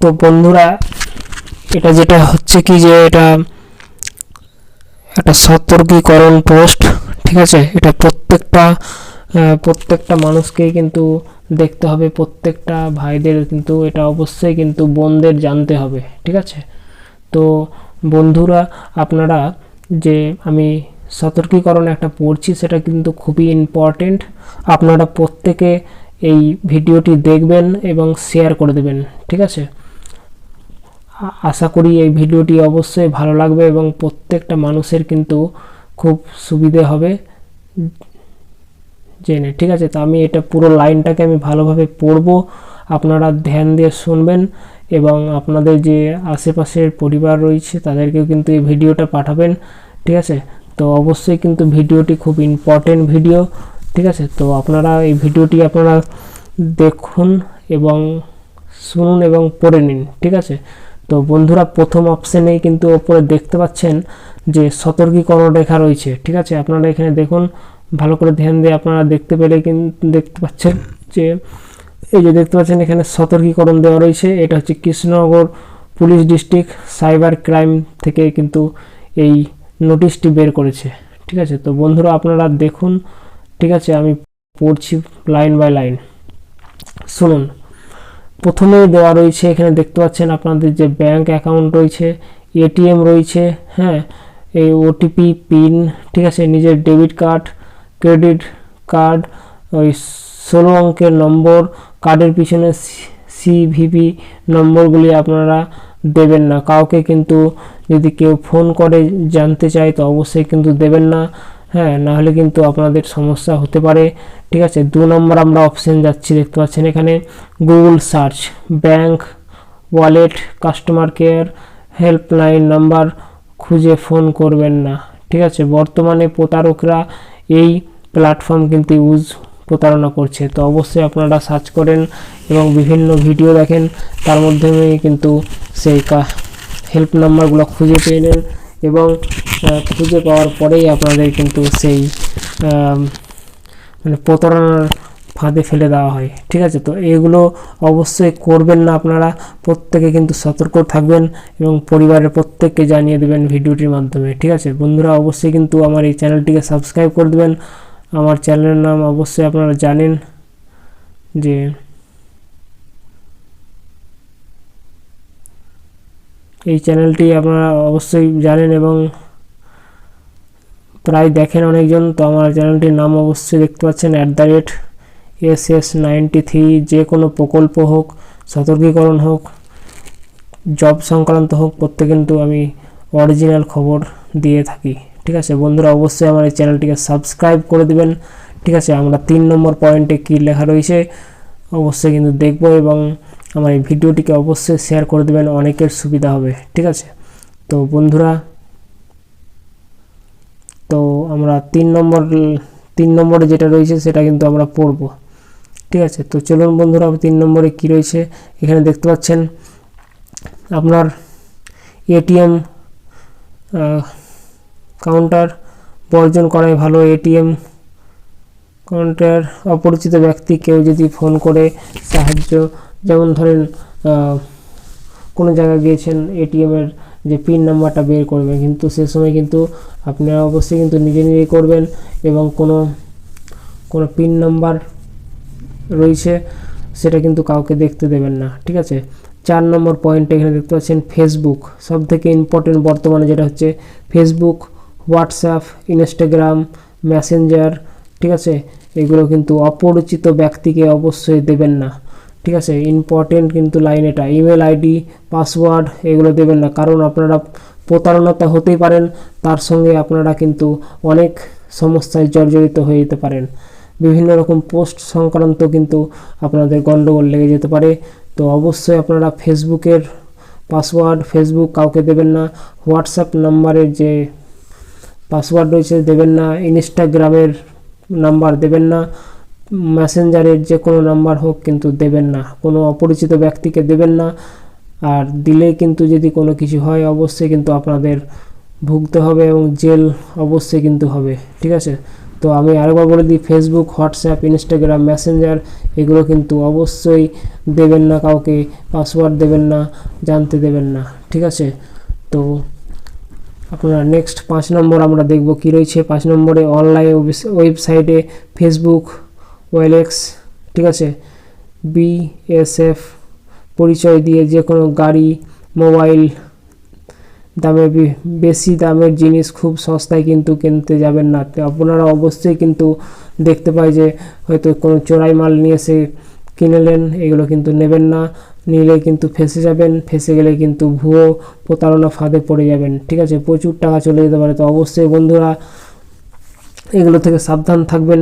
তো বন্ধুরা, এটা যেটা হচ্ছে কি যে এটা একটা সতর্কীকরণ পোস্ট, ঠিক আছে? এটা প্রত্যেকটা প্রত্যেকটা মানুষকেই কিন্তু দেখতে হবে, প্রত্যেকটা ভাইদের কিন্তু এটা অবশ্যই কিন্তু বোনদের জানতে হবে, ঠিক আছে? তো বন্ধুরা, আপনারা যে আমি সতর্কীকরণ একটা পড়ছি, সেটা কিন্তু খুবই ইম্পর্টেন্ট আপনারা প্রত্যেকে এই ভিডিওটি দেখবেন এবং শেয়ার করে দেবেন, ঠিক আছে? আশা করি এই ভিডিওটি অবশ্যই ভালো লাগবে এবং প্রত্যেকটা মানুষের কিন্তু খুব সুবিধে হবে। জেনে, ঠিক আছে? তো আমি এটা পুরো লাইনটাকে আমি ভালোভাবে পড়ব। আপনারা ধ্যান দিয়ে শুনবেন এবং আপনাদের যে আশেপাশের পরিবার রয়েছে, তাদেরকেও কিন্তু এই ভিডিওটা পাঠাবেন, ঠিক আছে? তো অবশ্যই কিন্তু ভিডিওটি খুব ইম্পর্টেন্ট ভিডিও ঠিক আছে? তো আপনারা এই ভিডিওটি আপনারা দেখুন এবং শুনুন এবং পড়ে নিন, ঠিক আছে? তো বন্ধুরা প্রথম অপশানেই কিন্তু ওপরে দেখতে পাচ্ছেন যে সতর্কীকরণ রেখা রয়েছে, ঠিক আছে? আপনারা এখানে দেখুন, ভালো করে ধ্যান দিয়ে আপনারা দেখতে পেলে কিন্তু দেখতে পাচ্ছেন যে এই যে দেখতে পাচ্ছেন এখানে সতর্কীকরণ দেওয়া রয়েছে, এটা হচ্ছে Krishnanagar police district cyber crime থেকে কিন্তু এই নোটিশটি বের করেছে, ঠিক আছে? তো বন্ধুরা আপনারা দেখুন, ঠিক আছে? আমি পড়ছি লাইন বাই লাইন। শুনুন প্রথমেই দেওয়া রয়েছে, এখানে দেখতে পাচ্ছেন আপনাদের যে ব্যাংক অ্যাকাউন্ট রয়েছে এটিএম রয়েছে হ্যাঁ এই ওটিপি পিন ঠিক আছে, নিজের ডেবিট কার্ড ক্রেডিট কার্ড ওই ষোলো অঙ্কের নম্বর কার্ডের পিছনে সিভিভি নম্বরগুলি আপনারা দেবেন না। কাউকে কিন্তু যদি কেউ ফোন করে জানতে চায়, তো অবশ্যই কিন্তু দেবেন না। হ্যাঁ নাহলে কিন্তু আপনাদের সমস্যা হতে পারে। ঠিক আছে, দু নম্বর আমরা অপশন যাচ্ছি, দেখতে পাচ্ছেন এখানে Google search bank wallet customer care helpline number খুঁজে ফোন করবেন না। ঠিক আছে, বর্তমানে প্রতারকরা এই প্ল্যাটফর্ম কিন্তু ইউজ প্রতারণা করছে। তো অবশ্যই আপনারা সার্চ করেন এবং বিভিন্ন ভিডিও দেখেন, তার মাধ্যমে কিন্তু সেই হেল্প নাম্বারগুলো খুঁজে পেয়ে নেন এবং খুঁজে পাওয়ার পরেই আপনাদের কিন্তু সেই মানে প্রতারণার ফাঁদে ফেলে দেওয়া হয়। ঠিক আছে? তো এগুলো অবশ্যই করবেন না আপনারা। প্রত্যেকে কিন্তু সতর্ক থাকবেন এবং পরিবারের প্রত্যেককে জানিয়ে দেবেন ভিডিওটির মাধ্যমে। ঠিক আছে? বন্ধুরা, অবশ্যই কিন্তু আমার এই চ্যানেলটিকে সাবস্ক্রাইব করে দেবেন। আমার চ্যানেলের নাম অবশ্যই আপনারা জানেন যে এই চ্যানেলটি আপনারা অবশ্যই জানেন এবং প্রায় দেখেন অনেকজন, তো আমার চ্যানেলটির নাম অবশ্যই দেখতে পাচ্ছেন at the rate S S ninety three যে কোনো প্রকল্প হোক, সতর্কীকরণ হোক জব সংক্রান্ত হোক, প্রত্যেক কিন্তু আমি অরিজিনাল খবর দিয়ে থাকি। ঠিক আছে? বন্ধুরা, অবশ্যই আমার এই চ্যানেলটিকে সাবস্ক্রাইব করে দিবেন। ঠিক আছে? আমরা তিন নম্বর পয়েন্টে কী লেখা রয়েছে, অবশ্যই কিন্তু দেখব এবং আমার এই ভিডিওটিকে অবশ্যই শেয়ার করে দেবেন, অনেকের সুবিধা হবে। ঠিক আছে? তো বন্ধুরা তো আমরা তিন নম্বর, তিন নম্বরে যেটা রয়েছে সেটা কিন্তু আমরা পড়ব। ঠিক আছে? তো চলুন বন্ধুরা তিন নম্বরে কি রয়েছে এখানে দেখতে পাচ্ছেন। আপনার এটিএম কাউন্টার বর্জন করাই ভালো। এটিএম কাউন্টার অপরিচিত ব্যক্তি কেউ যদি ফোন করে সাহায্য, যেমন ধরেন কোনো জায়গায় গিয়েছেন, এটিএমের যে পিন নাম্বারটা বের করবেন। কিন্তু সে সময় কিন্তু আপনারা অবশ্যই কিন্তু নিজে নিজেই করবেন এবং কোনো কোনো পিন নাম্বার রয়েছে, সেটা কিন্তু কাউকে দেখতে দেবেন না। ঠিক আছে? চার নম্বর পয়েন্ট এখানে দেখতে পাচ্ছেন ফেসবুক সব থেকে ইম্পর্টেন্ট বর্তমানে যেটা হচ্ছে ফেসবুক হোয়াটসঅ্যাপ ইনস্টাগ্রাম মেসেঞ্জার ঠিক আছে? এগুলো কিন্তু অপরিচিত ব্যক্তিকে অবশ্যই দেবেন না। ঠিক আছে ইম্পর্টেন্ট কিন্তু লাইন এটা। ইমেল আইডি পাসওয়ার্ড এগুলো দেবেন না। কারণ আপনারা প্রতারণতা হতেই পারেন, তার সঙ্গে আপনারা কিন্তু অনেক সমস্যায় জর্জরিত হয়ে যেতে পারেন। বিভিন্ন রকম পোস্ট সংক্রান্ত কিন্তু আপনাদের গণ্ডগোল লেগে যেতে পারে। তো অবশ্যই আপনারা ফেসবুকের পাসওয়ার্ড ফেসবুক কাউকে দেবেন না। হোয়াটসঅ্যাপ নাম্বারের যে পাসওয়ার্ড রয়েছে দেবেন না। ইনস্টাগ্রামের নাম্বার দেবেন না। মেসেঞ্জারের যে কোনো নাম্বার হোক কিন্তু দেবেন না। কোনো অপরিচিত ব্যক্তিকে দেবেন না। আর দিলে কিন্তু যদি কোনো কিছু হয়, অবশ্যই কিন্তু আপনাদের ভুগতে হবে এবং জেল অবশ্যই কিন্তু হবে। ঠিক আছে? তো আমি আরেকবার বলে দিই ফেসবুক হোয়াটসঅ্যাপ ইনস্টাগ্রাম মেসেঞ্জার এগুলো কিন্তু অবশ্যই দেবেন না, কাউকে পাসওয়ার্ড দেবেন না, জানতে দেবেন না। ঠিক আছে? তো আপনারা নেক্সট পাঁচ নম্বর আমরা দেখব কি রয়েছে। পাঁচ নম্বরে অনলাইন ওয়েবসাইটে ফেসবুক ওয়েলেক্স, ঠিক আছে? বিএসএফ পরিচয় দিয়ে যে কোনো গাড়ি, মোবাইল, দামে বেশি দামের জিনিস খুব সস্তায় কিন্তু কিনতে যাবেন না। আপনারা অবশ্যই কিন্তু দেখতে পাই যে হয়তো কোনো চোরাই মাল নিয়ে এসে কিনলেন এগুলো কিন্তু নেবেন না। নিলে কিন্তু ফেসে যাবেন, ফেসে গেলে কিন্তু ভুয়ো প্রতারণা ফাঁদে পড়ে যাবেন, ঠিক আছে? প্রচুর টাকা চলে যেতে পারে। তো অবশ্যই বন্ধুরা, এগুলো থেকে সাবধান থাকবেন,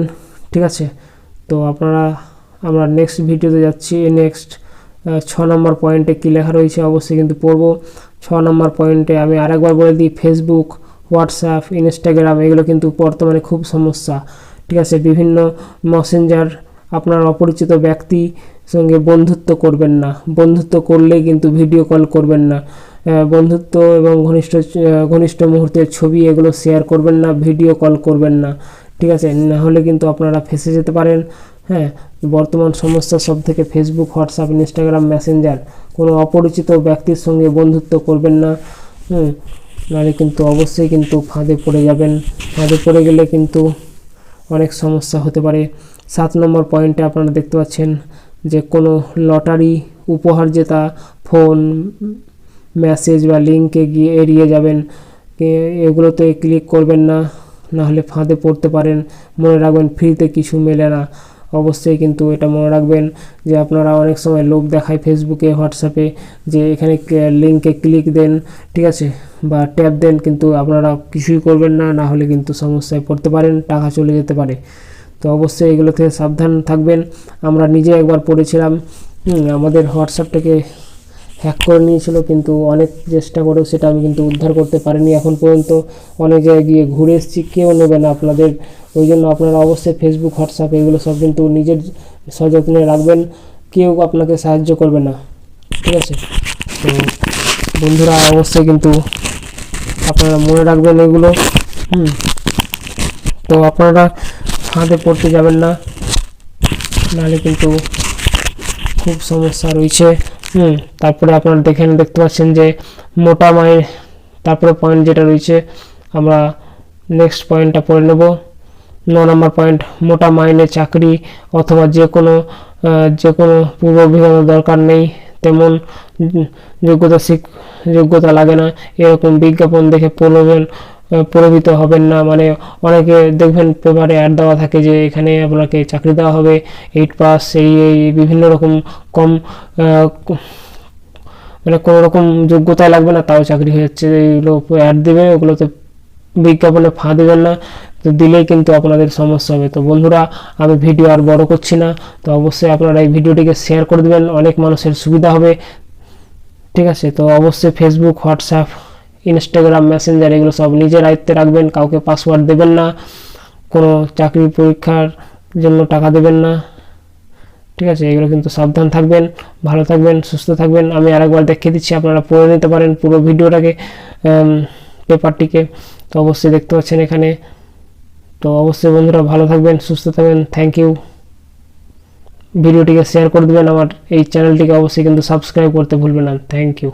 ঠিক আছে? তো আপনারা, আমরা নেক্সট ভিডিওতে যাচ্ছি। নেক্সট ছ নম্বর পয়েন্টে কী লেখা রয়েছে অবশ্যই কিন্তু পড়ব। ছ নম্বর পয়েন্টে আমি আরেকবার বলে দিই ফেসবুক হোয়াটসঅ্যাপ ইনস্টাগ্রাম এগুলো কিন্তু বর্তমানে খুব সমস্যা। ঠিক আছে, বিভিন্ন মেসেঞ্জার আপনার অপরিচিত ব্যক্তি সঙ্গে বন্ধুত্ব করবেন না। বন্ধুত্ব করলে কিন্তু ভিডিও কল করবেন না। বন্ধুত্ব এবং ঘনিষ্ঠ ঘনিষ্ঠ মুহূর্তের ছবি এগুলো শেয়ার করবেন না ভিডিও কল করবেন না। ঠিক আছে? না হলে কিন্তু আপনারা ফেসে যেতে পারেন। হ্যাঁ? বর্তমান সমস্যা সব থেকে ফেসবুক হোয়াটসঅ্যাপ ইনস্টাগ্রাম মেসেঞ্জার কোনো অপরিচিত ব্যক্তির সঙ্গে বন্ধুত্ব করবেন না। হুম? নাহলে কিন্তু অবশ্যই কিন্তু ফাঁদে পড়ে যাবেন। ফাঁদে পড়ে গেলে কিন্তু অনেক সমস্যা হতে পারে। সাত নম্বর পয়েন্টে আপনারা দেখতে পাচ্ছেন যে কোনো লটারি উপহার জেতা, ফোন, মেসেজ বা লিঙ্কে গিয়ে এড়িয়ে যাবেন। এগুলোতে ক্লিক করবেন না। না হলে ফাঁদে পড়তে পারেন। মনে রাখবেন, ফ্রিতে কিছু মেলে না। অবশ্যই কিন্তু এটা মনে রাখবেন যে আপনারা অনেক সময় লোক দেখায় ফেসবুকে, হোয়াটসঅ্যাপে যে এখানে লিঙ্কে ক্লিক দেন, ঠিক আছে, বা ট্যাপ দেন, কিন্তু আপনারা কিছুই করবেন না না হলে কিন্তু সমস্যায় পড়তে পারেন, টাকা চলে যেতে পারে। তো অবশ্যই এগুলো থেকে সাবধান থাকবেন। আমরা নিজে একবার পড়েছিলাম আমাদের হোয়াটসঅ্যাপটাকে হ্যাক করে নিয়েছিল, কিন্তু অনেক চেষ্টা করেও সেটা আমি কিন্তু উদ্ধার করতে পারিনি। এখন পর্যন্ত অনেক জায়গায় গিয়ে ঘুরে এসেছি, কেউ নেবে না আপনাদের। ওই জন্য আপনারা অবশ্যই ফেসবুক হোয়াটসঅ্যাপ এগুলো সব কিন্তু নিজের সযত্নে রাখবেন, কেউ আপনাকে সাহায্য করবে না। ঠিক আছে? তো বন্ধুরা, অবশ্যই কিন্তু আপনারা মনে রাখবেন এগুলো। হুম। তো আপনারা ফাঁদে পড়তে যাবেন না, নাহলে কিন্তু খুব সমস্যা রয়েছে। হুম, তারপরে আপনারা দেখেন দেখতে পাচ্ছেন যে মোটা মায়ের, তারপরে পয়েন্ট যেটা রয়েছে, আমরা নেক্সট পয়েন্টটা পড়ে নেব। ন নম্বর পয়েন্ট মোটা মাইনে চাকরি অথবা যে কোনো যে কোনো পূর্ব অভিজ্ঞতা দরকার নেই, তেমন যোগ্যতা যোগ্যতা লাগে না। এরকম বিজ্ঞাপন দেখে প্রলোভন প্রলোভিত হবেন না। মানে অনেকে দেখবেন পেপারে অ্যাড দেওয়া থাকে যে এখানে আপনাকে চাকরি দেওয়া হবে এইট পাস এই এই, বিভিন্ন রকম কম মানে কোনো রকম যোগ্যতায় লাগবে না, তাও চাকরি হয়ে যাচ্ছে এইগুলো অ্যাড দেবে, ওগুলোতে বিজ্ঞাপনে ফা দেবেন না। তো দিলেই কিন্তু আপনাদের সমস্যা হবে। তো বন্ধুরা, আমি ভিডিও আর বড় করছি না। তো অবশ্যই আপনারা এই ভিডিওটিকে শেয়ার করে দেবেন, অনেক মানুষের সুবিধা হবে। ঠিক আছে? তো অবশ্যই ফেসবুক হোয়াটসঅ্যাপ ইনস্টাগ্রাম মেসেঞ্জার এগুলো সব নিজের আয়ত্তে রাখবেন, কাউকে পাসওয়ার্ড দেবেন না, কোনো চাকরি পরীক্ষার জন্য টাকা দেবেন না। ঠিক আছে, এগুলো কিন্তু সাবধান থাকবেন, ভালো থাকবেন, সুস্থ থাকবেন। আমি আরেকবার দেখিয়ে দিচ্ছি, আপনারা পড়ে নিতে পারেন পুরো ভিডিওটাকে পেপারটিকে। তো অবশ্যই দেখতে পাচ্ছেন এখানে। তো অবশ্যই বন্ধুরা ভালো থাকবেন, সুস্থ থাকবেন থ্যাংক ইউ ভিডিওটিকে শেয়ার করে দেবেন, আমার এই চ্যানেলটিকে অবশ্যই কিন্তু সাবস্ক্রাইব করতে ভুলবেন না থ্যাংক ইউ